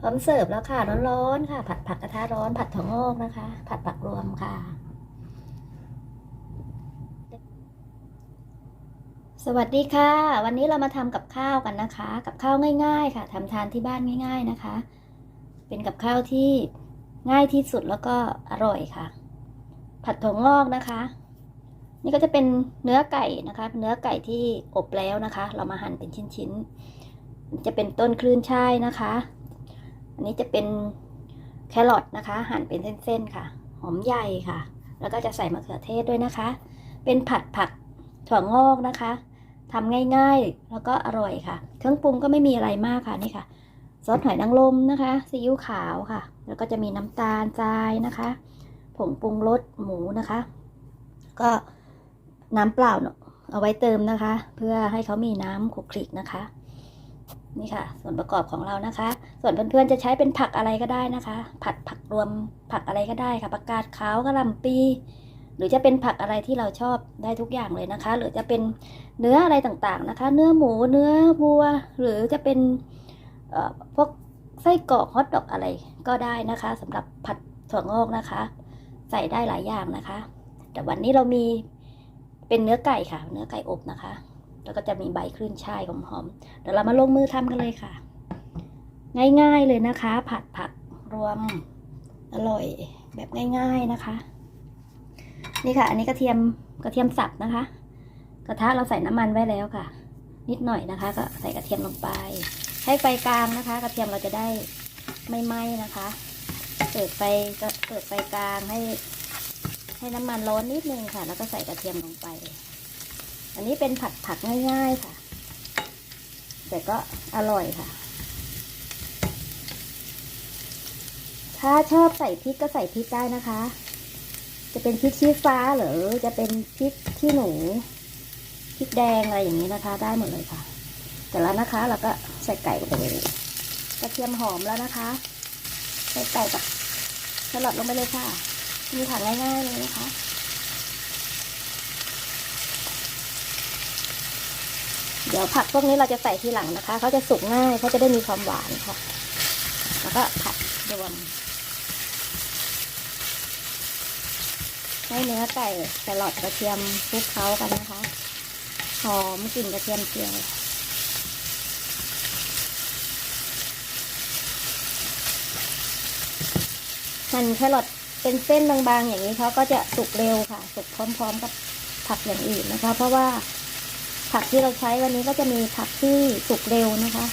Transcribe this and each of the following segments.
พร้อมเสิร์ฟแล้วค่ะร้อนๆค่ะ ผัดผักกระทะร้อนผัดถั่วงอกนะคะ ผัดผักรวมค่ะ สวัสดีค่ะ วันนี้เรามาทำกับข้าวกันนะคะ กับข้าวง่าย ๆ ค่ะทำทานที่บ้านง่าย ๆนะคะ เป็นกับข้าวที่ง่ายที่สุดแล้วก็อร่อยค่ะ ผัดถั่วงอกนะคะ นี่ก็จะเป็นเนื้อไก่นะคะ เนื้อไก่ที่อบแล้วนะคะ เรามาหั่นเป็นชิ้นๆจะเป็นต้นคลื่นช่ายนะคะ อันนี้จะเป็นแครอทนะคะ หั่นเป็นเส้นๆค่ะ หอมใหญ่ค่ะ แล้วก็จะใส่มะเขือเทศด้วยนะคะ เป็นผัดผักถั่วงอกนะคะทำง่ายๆ แล้วก็อร่อยค่ะ เครื่องปรุงก็ไม่มีอะไรมากค่ะนี่ค่ะ ซอสหอยนางรมนะคะ ซีอิ๊วขาวค่ะ แล้วก็จะมีน้ำตาลทรายนะคะ ผงปรุงรสหมูนะคะ ก็น้ำเปล่าเนอะเอาไว้เติมนะคะ เพื่อให้เขามีน้ำขลุกคลิกนะคะ นี่ค่ะ ส่วนประกอบของเรานะคะ ส่วนเพื่อนๆจะใช้เป็นผักอะไรก็ได้นะคะ ผัดผักรวมผักอะไรก็ได้ค่ะ ผักกาดขาวกระหล่ำปี หรือจะเป็นผักอะไรที่เราชอบได้ทุกอย่างเลยนะคะ หรือจะเป็นเนื้ออะไรต่างๆนะคะ เนื้อหมูเนื้อวัว หรือจะเป็นพวกไส้กรอกฮอทดอกอะไรก็ได้นะคะสำหรับผัดถั่วงอกนะคะ ใส่ได้หลายอย่างนะคะ แต่วันนี้เรามีเป็นเนื้อไก่ค่ะ เนื้อไก่อบนะคะ แล้วก็จะมีใบคลื่นช่ายหอมๆเดี๋ยวเรามาลงมือทำกันเลยค่ะ ง่ายๆเลยนะคะ ผัดผักรวมอร่อยแบบง่าย ๆนะคะ นี่ค่ะ อันนี้กระเทียมกระเทียมสับนะคะ กระทะเราใส่น้ำมันไว้แล้วค่ะ นิดหน่อยนะคะ ก็ใส่กระเทียมลงไป ให้ไฟกลางนะคะ กระเทียมเราจะได้ไม่ไหม้นะคะเปิดไฟก็เปิดไฟกลางให้ให้น้ำมันร้อนนิดนึงค่ะ แล้วก็ใส่กระเทียมลงไป อันนี้เป็นผัดผักง่ายๆค่ะ แต่ก็อร่อยค่ะ ถ้าชอบใส่พริกก็ใส่พริกได้นะคะ จะเป็นพริกชี้ฟ้าหรือจะเป็นพริกขี้หนูพริกแดงอะไรอย่างนี้นะคะ ได้หมดเลยค่ะ แต่แล้วนะคะเราก็ใส่ไก่ลงไปเลยกระเทียมหอมแล้วนะคะ ใส่ไก่กับแครอทลงไปเลยค่ะมีผักง่ายๆเลยนะคะ ดี๋ยวผักพวกนี้เราจะใส่ทีหลังนะคะเขาจะสุกง่ายเขาจะได้มีความหวานค่ะ แล้วก็ผัดรวมให้เนื้อไก่แครอทกระเทียมคลุกเคล้ากันนะคะหอมกลิ่นกระเทียมเจียวหั่นแครอทเป็นเส้นบางๆอย่างนี้เขาก็จะสุกเร็วค่ะ สุกพร้อมๆกับผักอย่างอื่นนะคะ เพราะว่า ผักที่เราใช้วันนี้ก็จะมีผักที่สุกเร็วนะคะ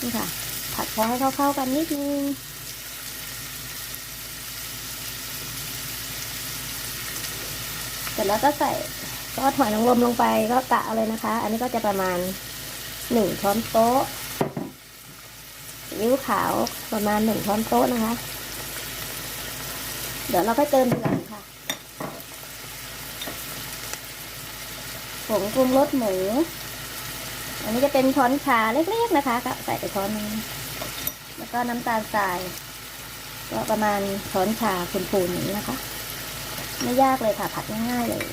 นี่ค่ะ ผัดพอให้เข้าๆกันนิดนึงเสร็จแล้วก็ใส่ซอสหอยนางรมลงไปก็กะเอาเลยนะคะ อันนี้ก็จะประมาณหนึ่งช้อนโต๊ะซีอิ๊วขาวประมาณหนึ่งช้อนโต๊ะนะคะ เดี๋ยวเราก็เติมทีหลังค่ะ ผงปรุงรสหมู อันนี้จะเป็นช้อนชาเล็กๆนะคะก็ใส่ไปช้อนนึงแล้วก็น้ำตาลทราย ก็ประมาณช้อนชาคูณๆอย่างนี้นะคะ ไม่ยากเลยค่ะ ผัดง่ายๆเลย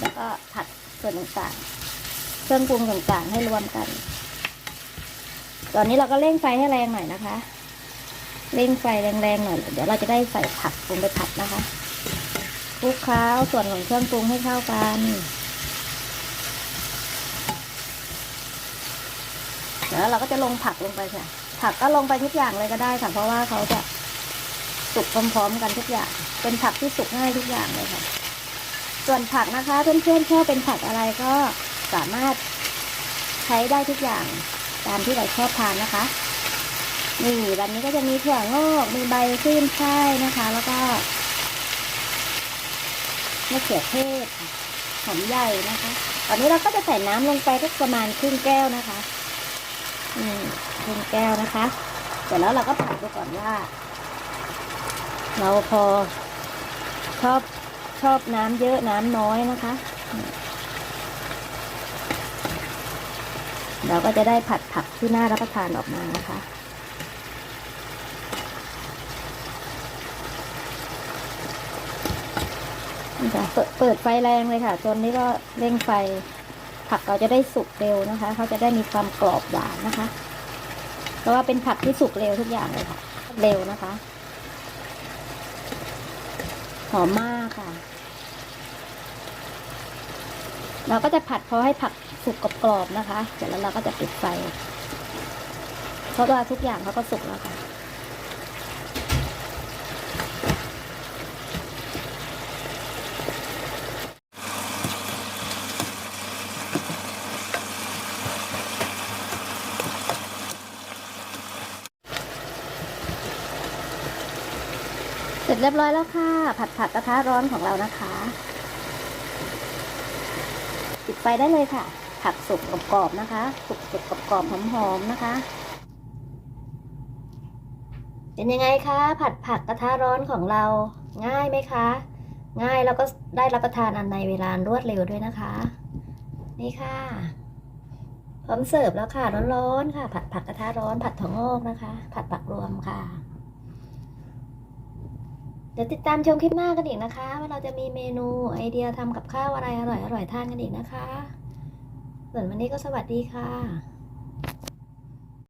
แล้วก็ผัดส่วนต่างๆ เครื่องปรุงต่างๆ ให้รวมกัน ตอนนี้เราก็เร่งไฟให้แรงหน่อยนะคะ เร่งไฟแรงๆหน่อย เดี๋ยวเราจะได้ใส่ผักลงไปผัดนะคะคลุกเคล้าส่วนของเครื่องปรุงให้เข้ากัน แล้วเราก็จะลงผักลงไปค่ะ ผักก็ลงไปทุกอย่างเลยก็ได้ค่ะ เพราะว่าเขาจะสุกพร้อมๆกันทุกอย่าง เป็นผักที่สุกง่ายทุกอย่างเลยค่ะ ส่วนผักนะคะเพื่อนๆชอบเป็นผักอะไรก็สามารถใช้ได้ทุกอย่างตามที่เราชอบทานนะคะ นี่วันนี้ก็จะมีถั่วงอกมีใบขึ้นช่ายนะคะ แล้วก็มะเขือเทศหอมใหญ่นะคะ ตอนนี้เราก็จะใส่น้ำลงไปสักประมาณครึ่งแก้วนะคะ อืมครึ่งแก้วนะคะ เสร็จแล้วเราก็ผัดดูก่อนว่า เราพอชอบชอบน้ำเยอะน้ำน้อยนะคะ เราก็จะได้ผัดผักที่น่ารับประทานออกมานะคะเปิดไฟแรงเลยค่ะ จนนี้ก็เร่งไฟ ผักเราจะได้สุกเร็วนะคะ เขาจะได้มีความกรอบหวานนะคะ เพราะว่าเป็นผักที่สุกเร็วทุกอย่างเลยค่ะ เร็วนะคะ หอมมากค่ะ เราก็จะผัดพอให้ผักสุกกรอบๆนะคะ เสร็จแล้วเราก็จะปิดไฟ เพราะว่าทุกอย่างเขาก็สุกแล้วค่ะ ร็จเรียบร้อยแล้วค่ะ ผัดผักกระทะร้อนของเรานะคะปิดไฟได้เลยค่ะ ผักสุกกรอบๆนะคะสุกสุกกรอบๆหอมๆนะคะ เป็นยังไงคะผัดผักกระทะร้อนของเราง่ายไหมคะ ง่ายแล้วก็ได้รับประทานอันในเวลารวดเร็วด้วยนะคะ นี่ค่ะพร้อมเสิร์ฟแล้วค่ะร้อนๆค่ะ ผัดผักกระทะร้อนผัดถั่วงอกนะคะ ผัดผักรวมค่ะ เดี๋ยวติดตามชมคลิปหน้ากันอีกนะคะ ว่าเราจะมีเมนูไอเดียทำกับข้าวอะไรอร่อยอร่อยทานกันอีกนะคะ ส่วนวันนี้ก็สวัสดีค่ะ